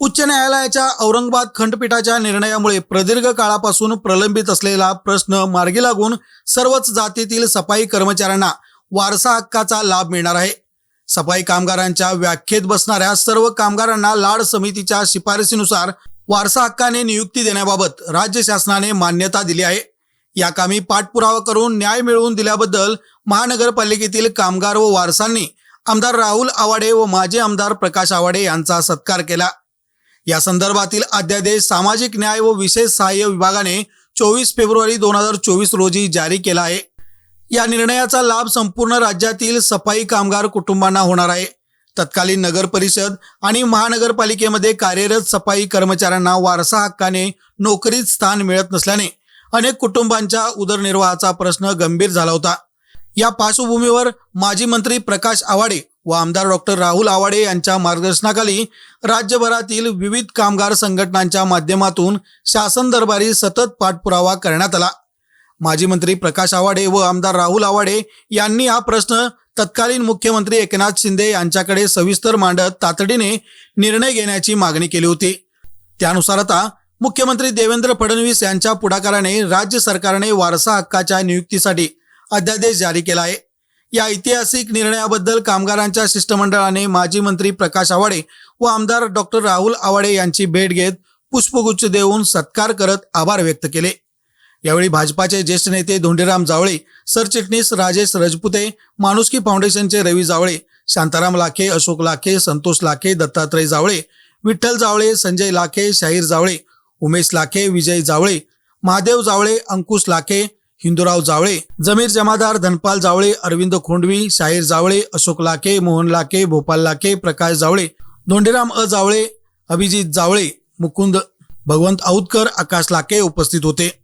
उच्च न्यायालयाच्या औरंगाबाद खंडपीठाच्या निर्णयामुळे प्रदीर्घ काळापासून प्रलंबित असलेला प्रश्न मार्गी लागून सर्वच जातीतील सफाई कर्मचाऱ्यांना वारसा हक्काचा लाभ मिळणार आहे. सफाई कामगारांच्या व्याख्येत बसणाऱ्या सर्व कामगारांना लाड समितीच्या शिफारसीनुसार वारसा हक्काने नियुक्ती देण्याबाबत राज्य शासनाने मान्यता दिली आहे. या कामी पाठपुरावा करून न्याय मिळवून दिल्याबद्दल महानगरपालिकेतील कामगार व वारसांनी आमदार राहुल आवाडे व माजी आमदार प्रकाश आवाडे यांचा सत्कार केला. या संदर्भातील अध्यादेश सामाजिक न्याय व विशेष सहाय्य विभागाने चोवीस फेब्रुवारी दोन हजार चोवीस रोजी जारी केला आहे. या निर्णयाचा लाभ संपूर्ण राज्यातील सफाई कामगार कुटुंबांना होणार आहे. तत्कालीन नगर परिषद आणि महानगरपालिकेमध्ये कार्यरत सफाई कर्मचाऱ्यांना वारसा हक्काने नोकरीत स्थान मिळत नसल्याने अनेक कुटुंबांच्या उदरनिर्वाहाचा प्रश्न गंभीर झाला होता. या पार्श्वभूमीवर माजी मंत्री प्रकाश आवाडे व आमदार डॉक्टर राहुल आवाडे यांच्या मार्गदर्शनाखाली राज्यभरातील विविध कामगार संघटनांच्या माध्यमातून शासन दरबारी सतत पाठपुरावा करण्यात आला. माजी मंत्री प्रकाश आवाडे व आमदार राहुल आवाडे यांनी हा प्रश्न तत्कालीन मुख्यमंत्री एकनाथ शिंदे यांच्याकडे सविस्तर मांडत तातडीने निर्णय घेण्याची मागणी केली होती. त्यानुसार आता मुख्यमंत्री देवेंद्र फडणवीस यांच्या पुढाकाराने राज्य सरकारने वारसा हक्काच्या नियुक्तीसाठी अध्यादेश जारी केला आहे. या ऐतिहासिक निर्णयाबद्दल कामगारांच्या शिष्टमंडळाने माजी मंत्री प्रकाश आवाडे व आमदार डॉक्टर राहुल आवाडे यांची भेट घेत पुष्पगुच्छ देऊन सत्कार करत आभार व्यक्त केले. यावेळी भाजपाचे ज्येष्ठ नेते धोंडीराम जावळे सरचिटणीस राजेश रजपुते माणुसकी फाउंडेशनचे रवी जावळे शांताराम लाखे अशोक लाखे संतोष लाखे दत्तात्रय जावळे विठ्ठल जावळे संजय लाखे शाहीर जावळे उमेश लाखे विजय जावळे महादेव जावळे अंकुश लाखे हिंदूराव जावळे जमीर जमादार धनपाल जावळे अरविंद खोंडवी शाहीर जावळे अशोक लाके मोहन लाके भोपाल लाके प्रकाश जावळे धोंडीराम अ जावळे अभिजित जावळे मुकुंद भगवंत औदकर आकाश लाके उपस्थित होते.